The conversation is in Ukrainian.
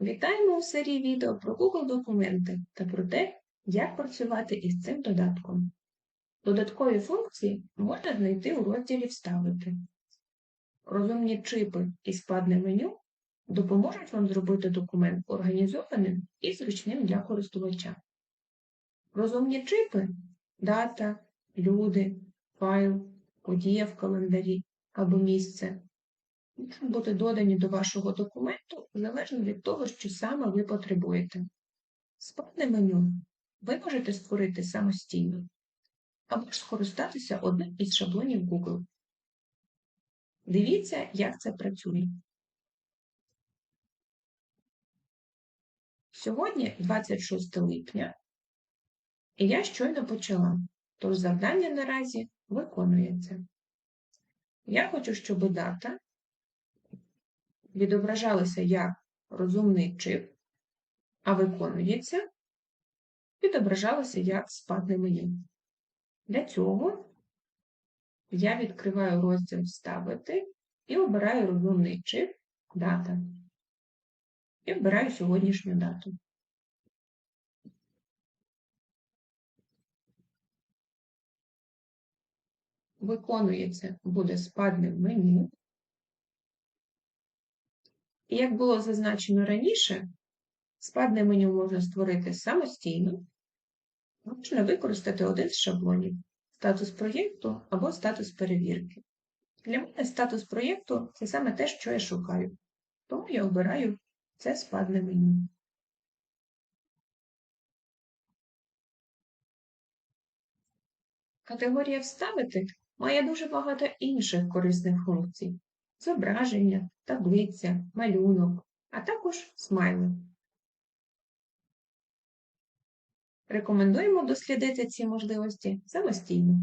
Вітаємо у серії відео про Google документи та про те, як працювати із цим додатком. Додаткові функції можна знайти у розділі Вставити. Розумні чипи і спадне меню допоможуть вам зробити документ організованим і зручним для користувача. Розумні чипи дата, люди, файл, подія в календарі або місце можуть бути додані до вашого документу залежно від того, що саме ви потребуєте. Спадне меню ви можете створити самостійно або ж скористатися одним із шаблонів Google. Дивіться, як це працює. Сьогодні 26 липня, і я щойно почала, тож завдання наразі виконується. Я хочу, щоб дата відображалася як розумний чип, а виконується, відображалося як спадне меню. Для цього я відкриваю розділ Вставити і обираю розумний чип Дата. І обираю сьогоднішню дату. Виконується буде спадним меню. І як було зазначено раніше, спадне меню можна створити самостійно, можна використати один з шаблонів статус проєкту або статус перевірки. Для мене статус проєкту це саме те, що я шукаю, тому я обираю це спадне меню. Категорія Вставити має дуже багато інших корисних функцій зображення, таблиця, малюнок, а також смайли. Рекомендуємо дослідити ці можливості самостійно.